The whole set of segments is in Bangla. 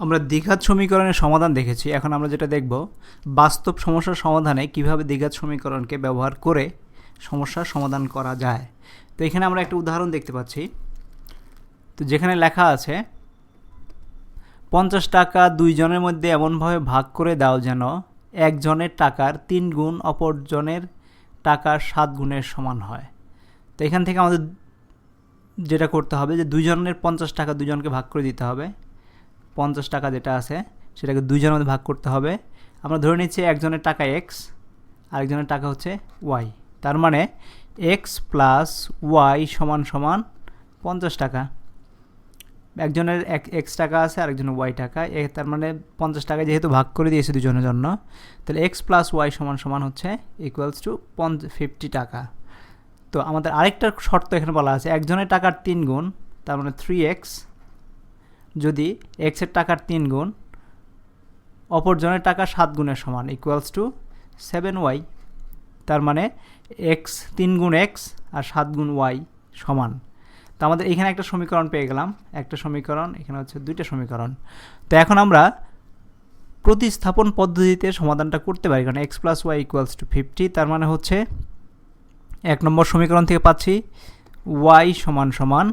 আমরা দ্বিঘাত সমীকরণের সমাধান দেখেছি। এখন আমরা যেটা দেখব, বাস্তব সমস্যার সমাধানে কীভাবে দ্বিঘাত সমীকরণকে ব্যবহার করে সমস্যার সমাধান করা যায়। তো এখানে আমরা একটা উদাহরণ দেখতে পাচ্ছি। তো যেখানে লেখা আছে, পঞ্চাশ টাকা দুইজনের মধ্যে এমনভাবে ভাগ করে দাও যেন একজনের টাকার তিন গুণ অপরজনের টাকার সাত গুণের সমান হয়। তো এখান থেকে আমাদের যেটা করতে হবে যে দুইজনের পঞ্চাশ টাকা দুজনকে ভাগ করে দিতে হবে। পঞ্চাশ টাকা যেটা আছে, সেটাকে দুইজনের মধ্যে ভাগ করতে হবে। আমরা ধরে নিচ্ছি একজনের টাকা এক্স আরেকজনের টাকা হচ্ছে ওয়াই তার মানে এক্স প্লাস ওয়াই সমান সমান পঞ্চাশ টাকা। একজনের এক এক্স টাকা আছে, আরেকজনের ওয়াই টাকা। এ তার মানে পঞ্চাশ টাকা যেহেতু ভাগ করে দিয়েছে দুজনের জন্য, তাহলে এক্স প্লাস ওয়াই সমান সমান হচ্ছে ইকুয়ালস টু পঞ্চ ফিফটি টাকা। তো আমাদের আরেকটা শর্ত এখানে বলা আছে, একজনের টাকার তিন গুণ, তার মানে থ্রি এক্স যদি এক্সের টাকার তিন গুণ, অপরজনের টাকা সাত গুণের সমান ইকুয়ালস টু সেভেন ওয়াই তার মানে এক্স তিন গুণ এক্স আর সাত গুণ ওয়াই সমান। তো আমাদের এখানে একটা সমীকরণ পেয়ে গেলাম, একটা সমীকরণ, এখানে হচ্ছে দুইটা সমীকরণ। তো এখন আমরা প্রতিস্থাপন পদ্ধতিতে সমাধানটা করতে পারি, কারণ X plus Y equals to fifty তার মানে হচ্ছে এক নম্বর সমীকরণ থেকে পাচ্ছি ওয়াই সমান সমান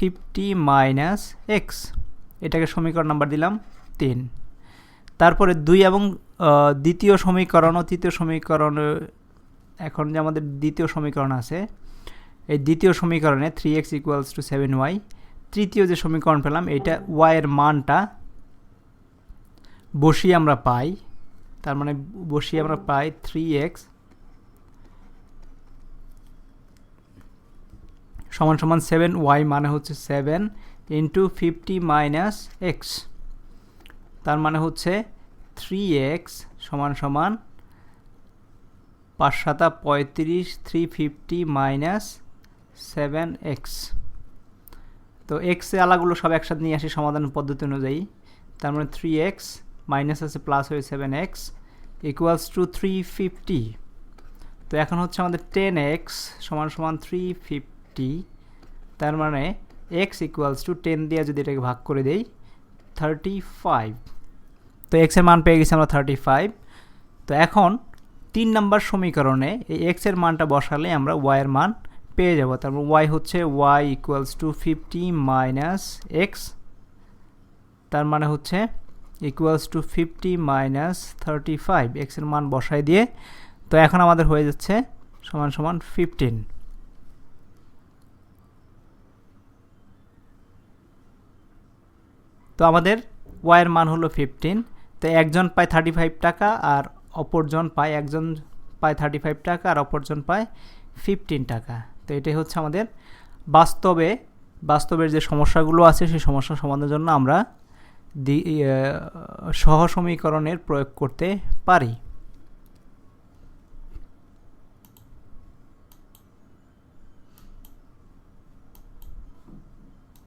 ফিফটি মাইনাস এক্স। এটাকে সমীকরণ নাম্বার দিলাম তিন। তারপরে দুই এবং দ্বিতীয় সমীকরণ ও তৃতীয় সমীকরণ এখন যে আমাদের দ্বিতীয় সমীকরণ আছে, এই দ্বিতীয় সমীকরণে three X equals to seven Y তৃতীয় যে সমীকরণ পেলাম, এইটা ওয়াইয়ের মানটা বসিয়ে আমরা পাই, তার মানে বসিয়ে আমরা পাই থ্রি এক্স সমান সমান সেভেন ওয়াই মানে হচ্ছে seven into fifty minus X তার মানে হচ্ছে থ্রি এক্স সমান সমান পাঁচ সাতা পঁয়ত্রিশ three fifty minus seven X তো এক্সে আলাগুলো সব একসাথে নিয়ে আসি সমাধান পদ্ধতি অনুযায়ী। তার মানে থ্রি এক্স মাইনাস আছে প্লাস হয়ে seven X equals to three fifty তো এখন হচ্ছে আমাদের টেন এক্স সমান সমান থ্রি ফিফটি তার মানে এক্স ইকুয়ালস টু টেন দিয়ে যদি এটাকে ভাগ করে দেই থার্টি ফাইভ তো এক্সের মান পেয়ে গেছি আমরা থার্টি ফাইভ তো এখন তিন নম্বর সমীকরণে এই এক্সের মানটা বসালে আমরা ওয়াইয়ের মান পেয়ে যাব। তারপর ওয়াই হচ্ছে Y equals to fifty minus X তার মানে হচ্ছে equals to fifty minus thirty five এক্সের মান বসাই দিয়ে, তো এখন আমাদের হয়ে যাচ্ছে সমান সমান ফিফটিন তো আমাদের ওয়াইয়ের মান হলো ফিফটিন তো একজন পায় থার্টি ফাইভ টাকা আর অপরজন পায়, একজন পায় থার্টি ফাইভ টাকা আর অপরজন পায় ফিফটিন টাকা। তো এটাই হচ্ছে আমাদের বাস্তবে, বাস্তবের যে সমস্যাগুলো আছে সেই সমস্যা সমাধানের জন্য আমরা সহ সমীকরণের প্রয়োগ করতে পারি।